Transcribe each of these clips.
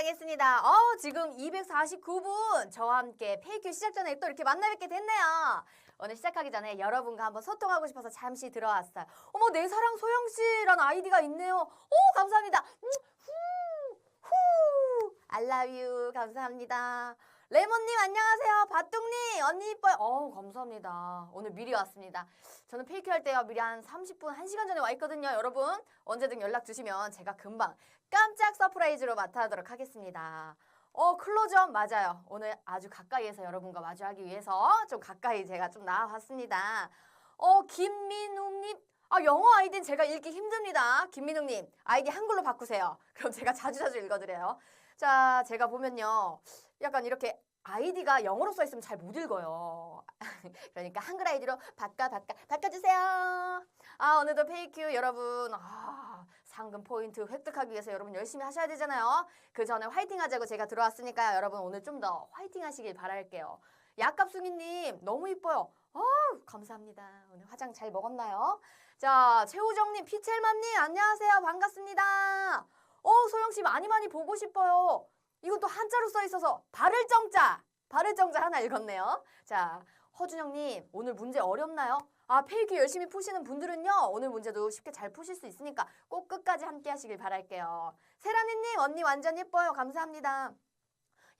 시작하겠습니다. 어, 지금 249분 저와 함께 페이큐 시작 전에 또 이렇게 만나 뵙게 됐네요. 오늘 시작하기 전에 여러분과 한번 소통하고 싶어서 잠시 들어왔어요. 어머, 내 사랑 소영 씨라는 아이디가 있네요. 오, 감사합니다. 음, 후, 후. I love you. 감사합니다. 레몬님 안녕하세요. 바뚱님 언니 이뻐요. 어 감사합니다. 오늘 미리 왔습니다. 저는 페이크 할 때요 미리 한 30분 1시간 전에 와 있거든요. 여러분 언제든 연락 주시면 제가 금방 깜짝 서프라이즈로 맡아하도록 하겠습니다. 어 클로즈업 맞아요. 오늘 아주 가까이에서 여러분과 마주하기 위해서 좀 가까이 제가 좀 나와봤습니다. 어 김민웅님 아 영어 아이디는 제가 읽기 힘듭니다. 김민웅님 아이디 한글로 바꾸세요. 그럼 제가 자주자주 읽어드려요. 자 제가 보면요 약간 이렇게 아이디가 영어로 써 있으면 잘 못 읽어요. 그러니까 한글 아이디로 바꿔 바꿔 바꿔주세요. 아 오늘도 페이큐 여러분 아 상금 포인트 획득하기 위해서 여러분 열심히 하셔야 되잖아요. 그 전에 화이팅 하자고 제가 들어왔으니까요. 여러분 오늘 좀 더 화이팅 하시길 바랄게요. 약갑숭이님 너무 이뻐요. 아 감사합니다. 오늘 화장 잘 먹었나요? 자 최우정님 피첼맘님 안녕하세요 반갑습니다. 어 소영 씨 많이 많이 보고 싶어요. 이건 또 한자로 써 있어서 발을 정자 발을 정자 하나 읽었네요. 자 허준영님 오늘 문제 어렵나요? 아 페이크 열심히 푸시는 분들은요 오늘 문제도 쉽게 잘 푸실 수 있으니까 꼭 끝까지 함께 하시길 바랄게요. 세라니님 언니 완전 예뻐요 감사합니다.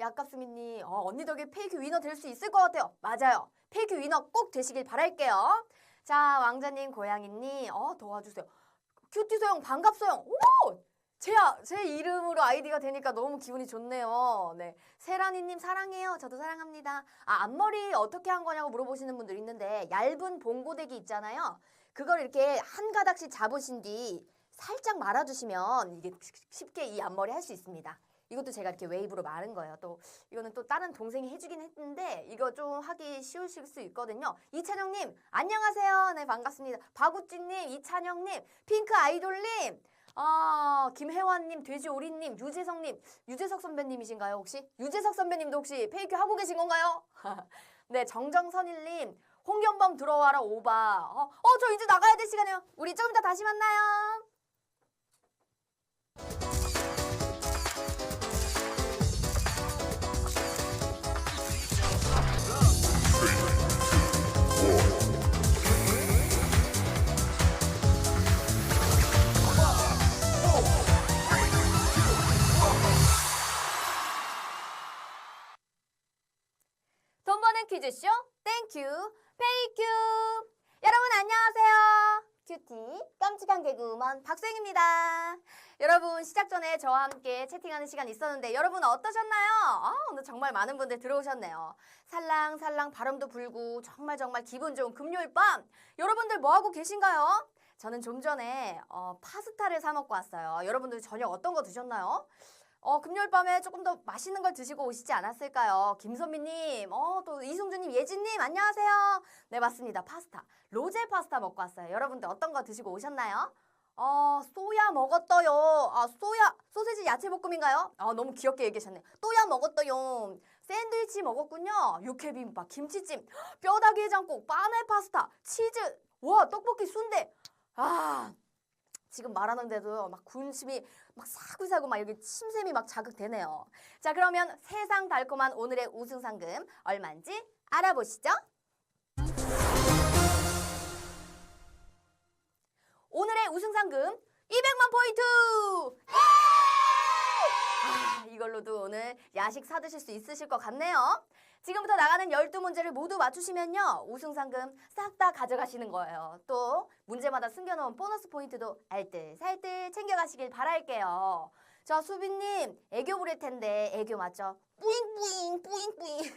약갑수민님 어, 언니 덕에 페이크 위너 될 수 있을 것 같아요. 맞아요. 페이크 위너 꼭 되시길 바랄게요. 자 왕자님 고양이님 어 도와주세요. 큐티 소영 반갑 소영 오 제, 아- 제 이름으로 아이디가 되니까 너무 기분이 좋네요. 네. 세라니님 사랑해요. 저도 사랑합니다. 아, 앞머리 어떻게 한 거냐고 물어보시는 분들 있는데, 얇은 봉고데기 있잖아요. 그걸 이렇게 한 가닥씩 잡으신 뒤 살짝 말아주시면 이게 쉽게 이 앞머리 할 수 있습니다. 이것도 제가 이렇게 웨이브로 마른 거예요. 또 이거는 또 다른 동생이 해주긴 했는데 이거 좀 하기 쉬우실 수 있거든요. 이찬영님 안녕하세요. 네 반갑습니다. 박우찌님, 이찬영님, 핑크 아이돌님, 아 김혜환님, 돼지오리님, 유재석님, 유재석 선배님이신가요 혹시? 유재석 선배님도 혹시 페이크 하고 계신 건가요? 네 정정선일님, 홍경범 들어와라 오바. 어, 어, 저 이제 나가야 될 시간이에요. 우리 좀 이따 다시 만나요. 퀴즈쇼. 땡큐 페이큐 여러분 안녕하세요. 큐티 깜찍한 개그우먼 박수영입니다. 여러분 시작 전에 저와 함께 채팅하는 시간 있었는데 여러분 어떠셨나요? 아, 오늘 정말 많은 분들 들어오셨네요. 살랑살랑 바람도 불고 정말 정말 기분 좋은 금요일 밤. 여러분들 뭐하고 계신가요? 저는 좀 전에 어, 파스타를 사 먹고 왔어요. 여러분들 저녁 어떤 거 드셨나요? 어, 금요일 밤에 조금 더 맛있는 걸 드시고 오시지 않았을까요? 김선미님, 어, 또 이승주님, 예진님, 안녕하세요. 네, 맞습니다. 파스타. 로제 파스타 먹고 왔어요. 여러분들 어떤 거 드시고 오셨나요? 어, 소야 먹었어요. 아, 소야, 소세지 야채볶음인가요? 아, 너무 귀엽게 얘기하셨네. 또야 먹었어요. 샌드위치 먹었군요. 육회비빔밥, 김치찜, 뼈다귀 해장국, 빠네 파스타, 치즈, 와, 떡볶이 순대. 아, 지금 말하는데도 막 군침이 막 사구사구 막 여기 침샘이 막 자극되네요. 자, 그러면 세상 달콤한 오늘의 우승 상금 얼마인지 알아보시죠. 오늘의 우승 상금 200만 포인트! 아, 이걸로도 오늘 야식 사드실 수 있으실 것 같네요. 지금부터 나가는 12문제를 모두 맞추시면요. 우승 상금 싹 다 가져가시는 거예요. 또 문제마다 숨겨놓은 보너스 포인트도 알뜰살뜰 챙겨가시길 바랄게요. 자, 수빈님, 애교 부릴 텐데 애교 맞죠? 뿌잉뿌잉, 뿌잉뿌잉.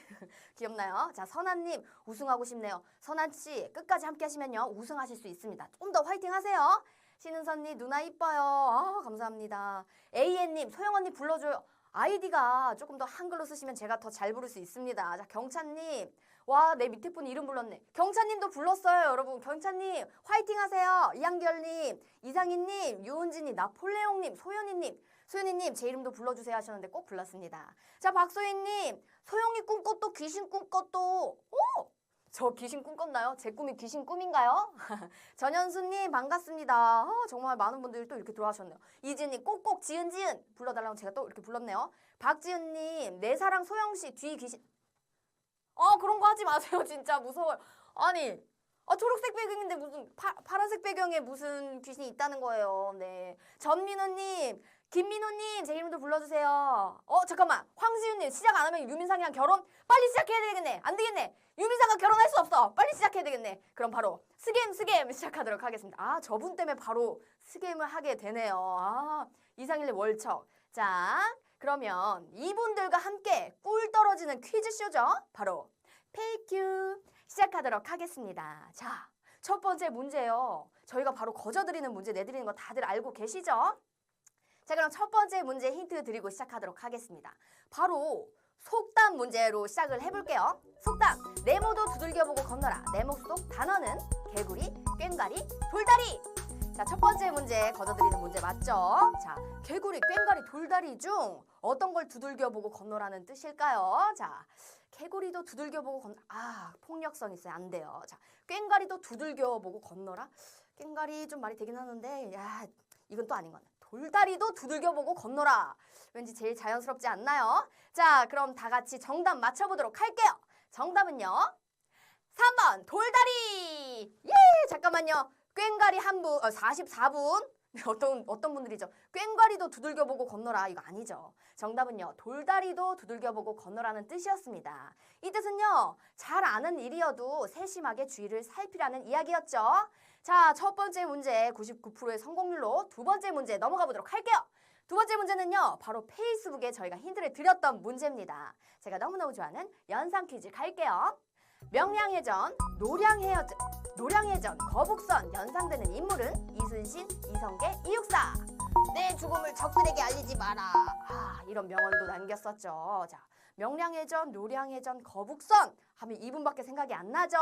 귀엽나요? 자, 선아님, 우승하고 싶네요. 선아씨, 끝까지 함께 하시면요. 우승하실 수 있습니다. 좀 더 화이팅 하세요. 신은선님, 누나 이뻐요. 아, 감사합니다. AN님, 소영 언니 불러줘요. 아이디가 조금 더 한글로 쓰시면 제가 더 잘 부를 수 있습니다. 자, 경찬님. 와, 내 밑에 분 이름 불렀네. 경찬님도 불렀어요, 여러분. 경찬님, 화이팅 하세요. 이한결님, 이상희님, 유은진님, 나폴레옹님, 소연이님. 소연이님, 제 이름도 불러주세요 하셨는데 꼭 불렀습니다. 자, 박소희님, 소영이 꿈꿨도 귀신 꿈꿨도. 오! 저 귀신 꿈꿨나요? 제 꿈이 귀신 꿈인가요? 전현수님 반갑습니다. 어, 정말 많은 분들이 또 이렇게 들어와셨네요. 이지은님 꼭꼭 지은 지은 불러달라고 제가 또 이렇게 불렀네요. 박지은님 내 사랑 소영 씨 뒤 귀신. 어 그런 거 하지 마세요 진짜 무서워요. 아니 아, 초록색 배경인데 무슨 파, 파란색 배경에 무슨 귀신이 있다는 거예요. 네. 전민호님, 김민호님 제 이름도 불러주세요. 어 잠깐만 황지윤님 시작 안 하면 유민상이랑 결혼 빨리 시작해야 되겠네. 안 되겠네. 유민상과 결혼할 수 없어. 빨리 시작해야 되겠네. 그럼 바로 스겜 스겜 시작하도록 하겠습니다. 아 저분 때문에 바로 스겜을 하게 되네요. 아 이상일의 월척. 자 그러면 이분들과 함께 꿀 떨어지는 퀴즈 쇼죠. 바로 페이큐 시작하도록 하겠습니다. 자, 첫 번째 문제요. 저희가 바로 거저드리는 문제 내드리는 거 다들 알고 계시죠? 자, 그럼 첫 번째 문제 힌트 드리고 시작하도록 하겠습니다. 바로 속담 문제로 시작을 해볼게요. 속담, 네모도 두들겨보고 건너라. 네모 속 단어는 개구리, 꽹가리, 돌다리. 자, 첫 번째 문제 거저드리는 문제 맞죠? 자, 개구리, 꽹가리, 돌다리 중 어떤 걸 두들겨보고 건너라는 뜻일까요? 자, 개구리도 두들겨보고 건너. 아 폭력성 있어요. 안 돼요. 자 꽹가리도 두들겨보고 건너라. 꽹가리 좀 말이 되긴 하는데 야 이건 또 아닌 것 같네. 돌다리도 두들겨보고 건너라. 왠지 제일 자연스럽지 않나요? 자 그럼 다 같이 정답 맞춰보도록 할게요. 정답은요. 3번 돌다리. 예 잠깐만요. 꽹가리 한 분, 어, 44분. 어떤 어떤 분들이죠? 꽹과리도 두들겨보고 건너라 이거 아니죠. 정답은요. 돌다리도 두들겨보고 건너라는 뜻이었습니다. 이 뜻은요. 잘 아는 일이어도 세심하게 주의를 살피라는 이야기였죠. 자, 첫 번째 문제 99%의 성공률로 두 번째 문제 넘어가 보도록 할게요. 두 번째 문제는요. 바로 페이스북에 저희가 힌트를 드렸던 문제입니다. 제가 너무너무 좋아하는 연상 퀴즈 갈게요. 명량해전, 노량해전, 노량해전, 거북선 연상되는 인물은 이순신, 이성계, 이육사. 내 죽음을 적들에게 알리지 마라. 아, 이런 명언도 남겼었죠. 자, 명량해전, 노량해전, 거북선 하면 이분밖에 생각이 안 나죠.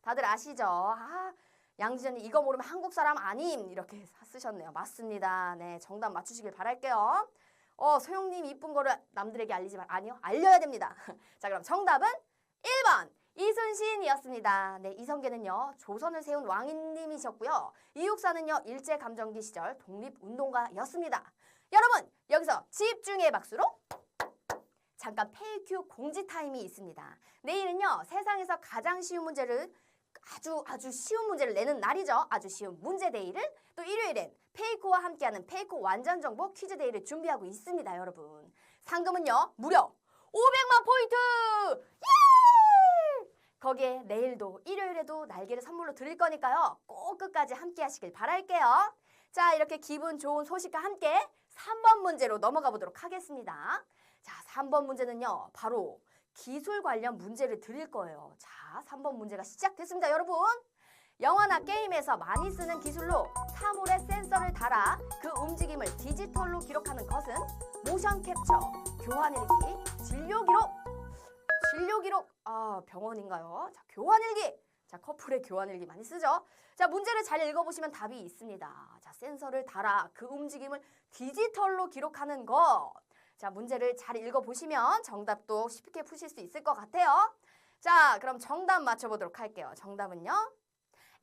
다들 아시죠? 아, 양지연이 이거 모르면 한국 사람 아님 이렇게 쓰셨네요. 맞습니다. 네, 정답 맞추시길 바랄게요. 어, 소영님 이쁜 거를 남들에게 알리지 말 아니요, 알려야 됩니다. 자, 그럼 정답은 1번 이순신이었습니다. 네, 이성계는요 조선을 세운 왕인님이셨고요. 이육사는요 일제감정기 시절 독립운동가였습니다. 여러분 여기서 집중의 박수로 잠깐 페이큐 공지 타임이 있습니다. 내일은요 세상에서 가장 쉬운 문제를 아주 아주 쉬운 문제를 내는 날이죠. 아주 쉬운 문제 데이를 또 일요일엔 페이코와 함께하는 페이코 완전 정보 퀴즈 데이를 준비하고 있습니다, 여러분. 상금은요 무려 500만 포인트! 예! 거기에 내일도 일요일에도 날개를 선물로 드릴 거니까요. 꼭 끝까지 함께 하시길 바랄게요. 자, 이렇게 기분 좋은 소식과 함께 3번 문제로 넘어가 보도록 하겠습니다. 자, 3번 문제는요. 바로 기술 관련 문제를 드릴 거예요. 자, 3번 문제가 시작됐습니다, 여러분. 영화나 게임에서 많이 쓰는 기술로 사물에 센서를 달아 그 움직임을 디지털로 기록하는 것은 모션 캡처, 교환일기, 진료 기록, 진료 기록, 아 병원인가요? 자 교환일기, 자 커플의 교환일기 많이 쓰죠. 자 문제를 잘 읽어보시면 답이 있습니다. 자 센서를 달아 그 움직임을 디지털로 기록하는 것. 자 문제를 잘 읽어보시면 정답도 쉽게 푸실 수 있을 것 같아요. 자 그럼 정답 맞춰보도록 할게요. 정답은요?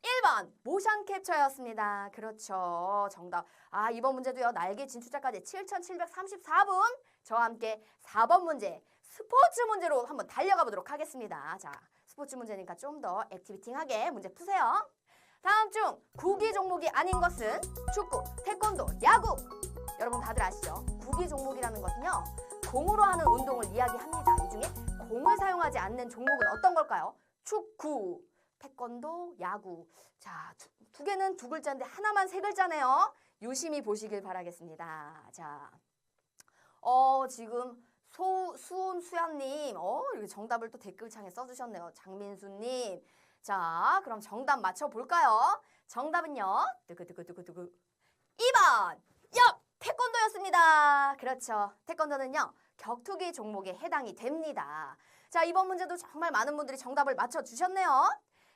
1번 모션 캡처였습니다. 그렇죠. 정답. 아 이번 문제도요. 날개 진출자까지 7,734분. 저와 함께 4번 문제 스포츠 문제로 한번 달려가 보도록 하겠습니다. 자 스포츠 문제니까 좀 더 액티비팅하게 문제 푸세요. 다음 중 구기 종목이 아닌 것은 축구, 태권도, 야구. 여러분 다들 아시죠? 구기 종목이라는 것은요. 공으로 하는 운동을 이야기합니다. 이 중에 공을 사용하지 않는 종목은 어떤 걸까요? 축구, 태권도, 야구. 자, 두, 두 개는 두 글자인데 하나만 세 글자네요. 유심히 보시길 바라겠습니다. 자, 어, 지금 소, 수온 수연님, 어, 이렇게 정답을 또 댓글창에 써주셨네요. 장민수님. 자, 그럼 정답 맞춰볼까요? 정답은요, 두구두구두구두구. 2번! 역! 태권도였습니다. 그렇죠. 태권도는요, 격투기 종목에 해당이 됩니다. 자, 이번 문제도 정말 많은 분들이 정답을 맞춰주셨네요.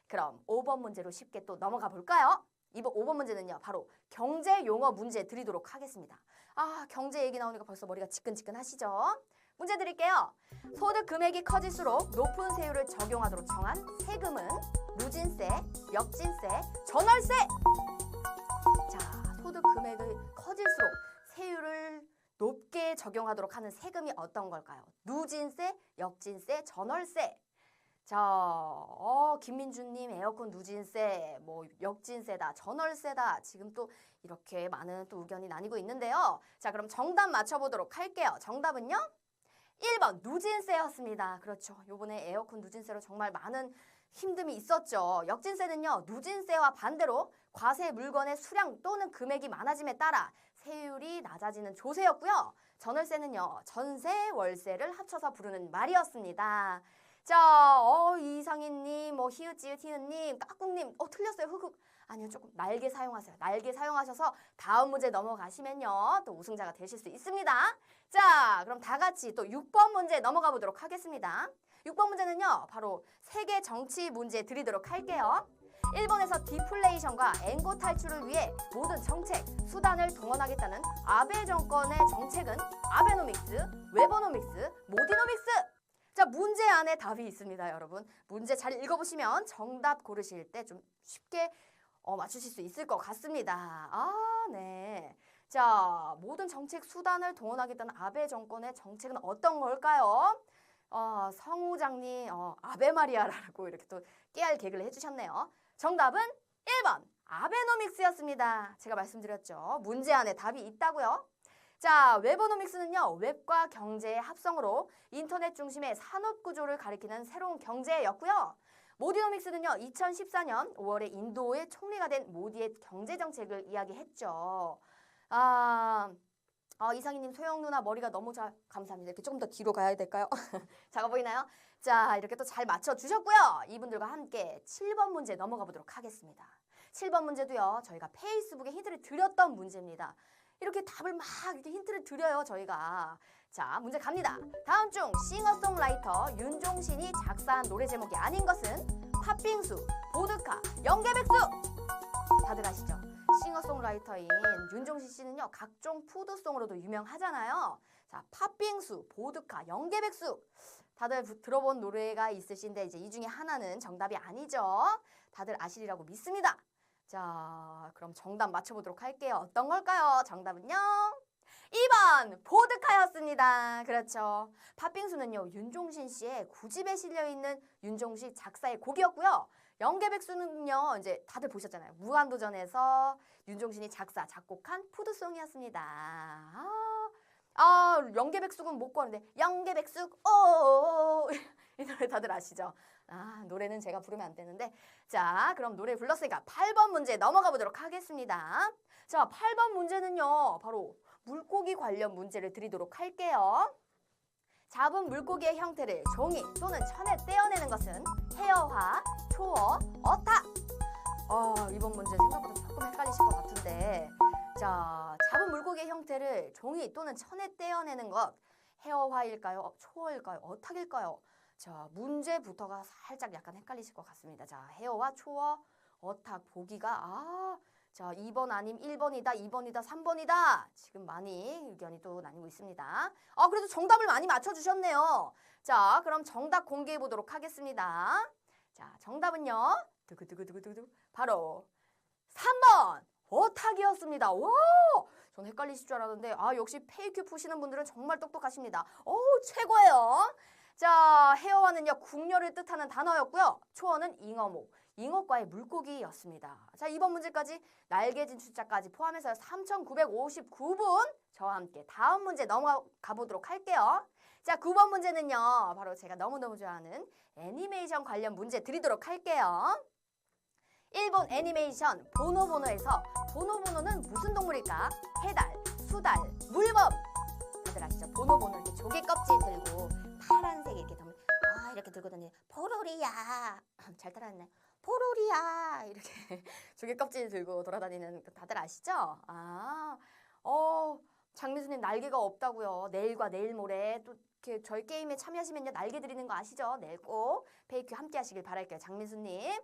그럼 5번 문제로 쉽게 또 넘어가 볼까요? 이번 5번 문제는요. 바로 경제 용어 문제 드리도록 하겠습니다. 아, 경제 얘기 나오니까 벌써 머리가 지끈지끈 하시죠? 문제 드릴게요. 소득 금액이 커질수록 높은 세율을 적용하도록 정한 세금은 누진세, 역진세, 전월세. 적용하도록 하는 세금이 어떤 걸까요? 누진세, 역진세, 전월세. 자, 어, 김민주님 에어컨 누진세, 뭐 역진세다, 전월세다. 지금 또 이렇게 많은 또 의견이 나뉘고 있는데요. 자, 그럼 정답 맞춰보도록 할게요. 정답은요? 1번 누진세였습니다. 그렇죠. 요번에 에어컨 누진세로 정말 많은 힘듦이 있었죠. 역진세는요. 누진세와 반대로 과세 물건의 수량 또는 금액이 많아짐에 따라 세율이 낮아지는 조세였고요. 전월세는요. 전세, 월세를 합쳐서 부르는 말이었습니다. 자, 어, 이상희님, 뭐, 히읗지읒 히읗님, 까꿍님, 어, 틀렸어요, 흑흑. 아니요, 조금 날개 사용하세요. 날개 사용하셔서 다음 문제 넘어가시면요. 또 우승자가 되실 수 있습니다. 자, 그럼 다 같이 또 6번 문제 넘어가 보도록 하겠습니다. 6번 문제는요, 바로 세계 정치 문제 드리도록 할게요. 일본에서 디플레이션과 앵고 탈출을 위해 모든 정책, 수단을 동원하겠다는 아베 정권의 정책은 아베노믹스, 웨버노믹스, 모디노믹스. 자, 문제 안에 답이 있습니다, 여러분. 문제 잘 읽어보시면 정답 고르실 때 좀 쉽게 어, 맞추실 수 있을 것 같습니다. 아, 네. 자, 모든 정책 수단을 동원하겠다는 아베 정권의 정책은 어떤 걸까요? 어, 성우장님, 어, 아베 마리아라고 이렇게 또 깨알 개그를 해주셨네요. 정답은 1번 아베노믹스였습니다. 제가 말씀드렸죠. 문제 안에 답이 있다고요. 자, 웨버노믹스는요, 웹과 경제의 합성으로 인터넷 중심의 산업 구조를 가리키는 새로운 경제였고요. 모디노믹스는요, 2014년 5월에 인도의 총리가 된 모디의 경제 정책을 이야기했죠. 아, 아, 이상희님, 소영 누나 머리가 너무 잘, 감사합니다. 이렇게 조금 더 뒤로 가야 될까요? 작아 보이나요? 자, 이렇게 또 잘 맞춰주셨고요. 이분들과 함께 7번 문제 넘어가 보도록 하겠습니다. 7번 문제도요, 저희가 페이스북에 힌트를 드렸던 문제입니다. 이렇게 답을 막 이렇게 힌트를 드려요, 저희가. 자, 문제 갑니다. 다음 중 싱어송라이터 윤종신이 작사한 노래 제목이 아닌 것은 팥빙수, 보드카, 연계백수! 다들 아시죠? 싱어송라이터인 윤종신 씨는요, 각종 푸드송으로도 유명하잖아요. 자, 팥빙수, 보드카, 연계백수. 다들 부- 들어본 노래가 있으신데 이제 이 중에 하나는 정답이 아니죠. 다들 아시리라고 믿습니다. 자, 그럼 정답 맞춰보도록 할게요. 어떤 걸까요? 정답은요? 2번 보드카였습니다. 그렇죠. 팥빙수는요 윤종신 씨의 구집에 실려 있는 윤종신 작사의 곡이었고요. 연계백수는요 이제 다들 보셨잖아요. 무한도전에서 윤종신이 작사 작곡한 푸드송이었습니다. 아, 아 연계백숙은 못 구하는데 연계백숙 오 이 노래 다들 아시죠? 아 노래는 제가 부르면 안 되는데 자 그럼 노래 불렀으니까 8번 문제 넘어가 보도록 하겠습니다. 자 8번 문제는요 바로 물고기 관련 문제를 드리도록 할게요. 잡은 물고기의 형태를 종이 또는 천에 떼어내는 것은 헤어화, 초어, 어타. 아, 이번 문제 생각보다 조금 헷갈리실 것 같은데. 자, 잡은 물고기의 형태를 종이 또는 천에 떼어내는 것 헤어화일까요? 초어일까요? 어탁일까요? 자, 문제부터가 살짝 약간 헷갈리실 것 같습니다. 자, 헤어와 초어, 어탁 보기가 아, 자, 2번 아님 1번이다, 2번이다, 3번이다. 지금 많이 의견이 또 나뉘고 있습니다. 아, 그래도 정답을 많이 맞춰주셨네요. 자, 그럼 정답 공개해 보도록 하겠습니다. 자, 정답은요. 두구두구두구두구. 바로 3번! 어탁이었습니다. 와! 전 헷갈리실 줄 알았는데, 아, 역시 페이큐 푸시는 분들은 정말 똑똑하십니다. 어우, 최고예요. 자, 헤어와는요, 궁녀를 뜻하는 단어였고요. 초어는 잉어모. 잉어과의 물고기였습니다. 자, 이번 문제까지 날개 진 출자까지 포함해서 3,959분 저와 함께 다음 문제 넘어가 보도록 할게요. 자, 9번 문제는요. 바로 제가 너무너무 좋아하는 애니메이션 관련 문제 드리도록 할게요. 일본 애니메이션 보노보노에서 보노보노는 무슨 동물일까? 해달, 수달, 물범. 다들 아시죠? 보노보노 이렇게 조개 껍질 들고 파란색 이렇게 담 아, 이렇게 들고 다니는 포로리야. 잘 따라했네. 포로리야 이렇게 조개 껍질 들고 돌아다니는 그 다들 아시죠? 아, 어 장미수님 날개가 없다고요. 내일과 내일 모레 또 이렇게 저희 게임에 참여하시면요 날개 드리는 거 아시죠? 내일 꼭 페이크 함께 하시길 바랄게요. 장미수님.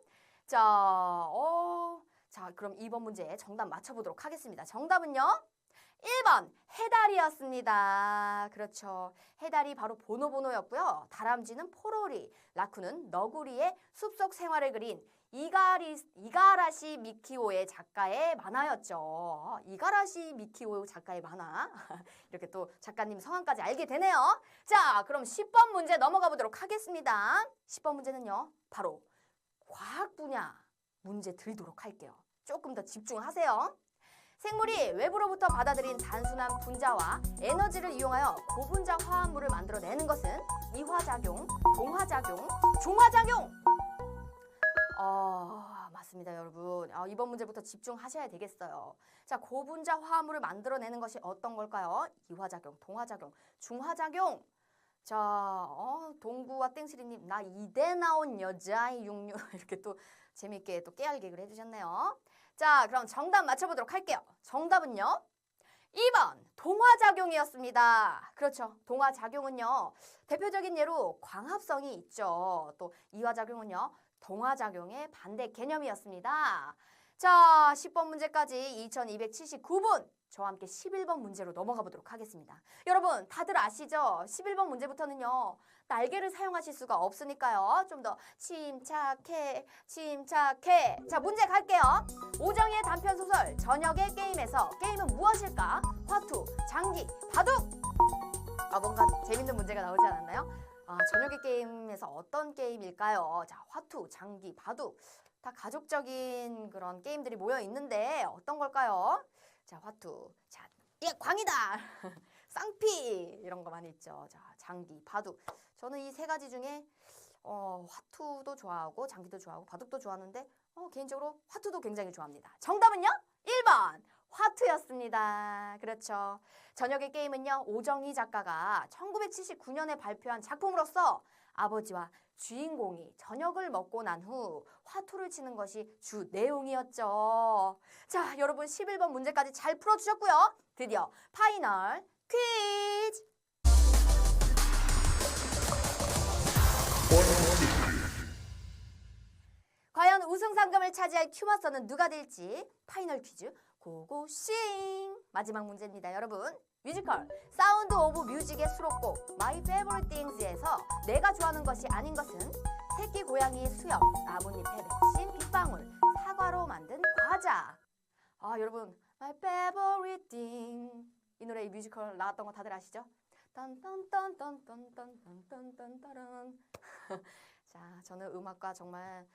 자, 어, 자 그럼 이번 문제 정답 맞춰보도록 하겠습니다. 정답은요. 1번 해달이었습니다. 그렇죠. 해달이 바로 보노보노였고요. 다람쥐는 포로리, 라쿠는 너구리의 숲속 생활을 그린 이가리, 이가라시 미키오의 작가의 만화였죠. 이가라시 미키오 작가의 만화. 이렇게 또 작가님 성함까지 알게 되네요. 자, 그럼 10번 문제 넘어가 보도록 하겠습니다. 10번 문제는요. 바로 과학 분야 문제 드리도록 할게요. 조금 더 집중하세요. 생물이 외부로부터 받아들인 단순한 분자와 에너지를 이용하여 고분자 화합물을 만들어내는 것은 이화작용, 동화작용, 중화작용. 아, 맞습니다, 여러분. 아, 이번 문제부터 집중하셔야 되겠어요. 자, 고분자 화합물을 만들어내는 것이 어떤 걸까요? 이화작용, 동화작용, 중화작용. 자, 어, 동구와 땡시리님, 나 이대 나온 여자의 육류 이렇게 또 재밌게 또 깨알 개그를 해주셨네요. 자, 그럼 정답 맞춰보도록 할게요. 정답은요? 2번 동화작용이었습니다. 그렇죠. 동화작용은요. 대표적인 예로 광합성이 있죠. 또 이화작용은요. 동화작용의 반대 개념이었습니다. 자, 10번 문제까지 2279분. 저와 함께 11번 문제로 넘어가 보도록 하겠습니다. 여러분, 다들 아시죠? 11번 문제부터는요. 날개를 사용하실 수가 없으니까요. 좀 더 침착해, 침착해. 자, 문제 갈게요. 오정희의 단편 소설 저녁의 게임에서 게임은 무엇일까? 화투, 장기, 바둑. 아 뭔가 재밌는 문제가 나오지 않았나요? 아 저녁의 게임에서 어떤 게임일까요? 자 화투, 장기, 바둑 다 가족적인 그런 게임들이 모여 있는데 어떤 걸까요? 자 화투, 자 이게 광이다, 쌍피 이런 거 많이 있죠. 자 장기, 바둑 저는 이 세 가지 중에 어, 화투도 좋아하고 장기도 좋아하고 바둑도 좋아하는데 어, 개인적으로 화투도 굉장히 좋아합니다. 정답은요? 1번 화투였습니다. 그렇죠. 저녁의 게임은요. 오정희 작가가 1979년에 발표한 작품으로서 아버지와 주인공이 저녁을 먹고 난 후 화투를 치는 것이 주 내용이었죠. 자, 여러분 11번 문제까지 잘 풀어주셨고요. 드디어 파이널 퀴즈! 과연 우승 상금을 차지할 큐마서는 누가 될지 파이널 퀴즈 고고싱. 마지막 문제입니다 여러분. 뮤지컬 사운드 오브 뮤직의 수록곡 My Favorite Things에서 내가 좋아하는 것이 아닌 것은 새끼 고양이 수염 나뭇잎에 맺힌 빗방울 사과로 만든 과자. 아 여러분 My Favorite Thing. 이 노래 이 뮤지컬 나왔던 거 다들 아시죠? 딴딴딴딴딴딴딴딴딴 자 저는 음악과 정말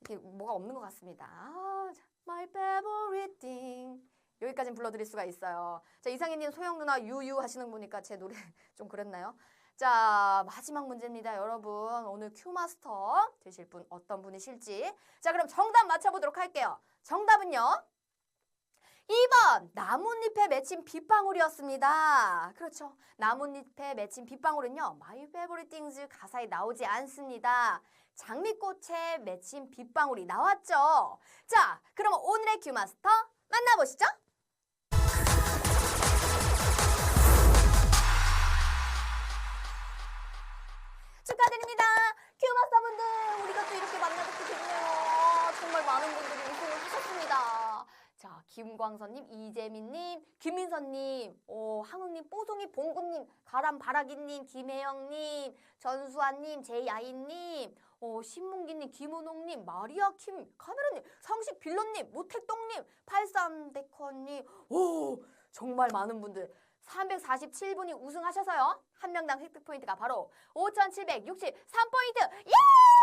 이게 뭐가 없는 것 같습니다. 아, 자, my favorite thing. 여기까지는 불러드릴 수가 있어요. 자, 이상희님, 소영 누나, 유유 하시는 분이니까 제 노래 좀 그랬나요? 자, 마지막 문제입니다, 여러분. 오늘 큐마스터 되실 분 어떤 분이실지. 자, 그럼 정답 맞춰보도록 할게요. 정답은요? 2번 나뭇잎에 맺힌 빗방울이었습니다. 그렇죠. 나뭇잎에 맺힌 빗방울은요. My Favorite Things 가사에 나오지 않습니다. 장미꽃에 맺힌 빗방울이 나왔죠. 자, 그럼 오늘의 큐마스터 만나보시죠. 축하드립니다. 큐마스터분들, 우리가 또 이렇게 만나뵙게 됐네요. 정말 많은 분들이 우승을 하셨습니다. 자, 김광선님, 이재민님, 김민선님, 어, 항응님, 뽀송이 봉구님, 가람바라기님, 김혜영님, 전수아님, 제야인님, 어, 신문기님, 김은홍님, 마리아 킴, 카메라님, 상식 빌런님, 모택동님, 83데커님, 오, 정말 많은 분들. 347분이 우승하셔서요. 한 명당 획득 포인트가 바로 5,763포인트! 예!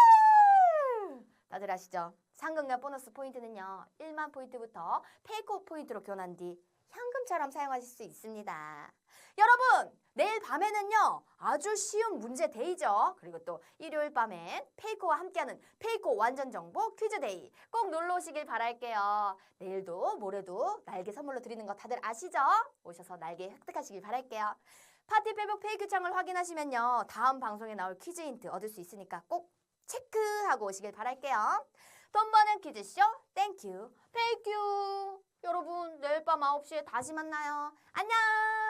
다들 아시죠? 상금과 보너스 포인트는요. 1만 포인트부터 페이크 포인트로 교환한 뒤 현금처럼 사용하실 수 있습니다. 여러분, 내일 밤에는요. 아주 쉬운 문제 데이죠. 그리고 또 일요일 밤엔 페이커와 함께하는 페이커 완전 정보 퀴즈 데이 꼭 놀러 오시길 바랄게요. 내일도 모레도 날개 선물로 드리는 거 다들 아시죠? 오셔서 날개 획득하시길 바랄게요. 파티 페북 페이크 창을 확인하시면요. 다음 방송에 나올 퀴즈 힌트 얻을 수 있으니까 꼭 체크 하고 오시길 바랄게요. 돈 버는 퀴즈쇼 땡큐 페이큐 여러분 내일 밤 9시에 다시 만나요. 안녕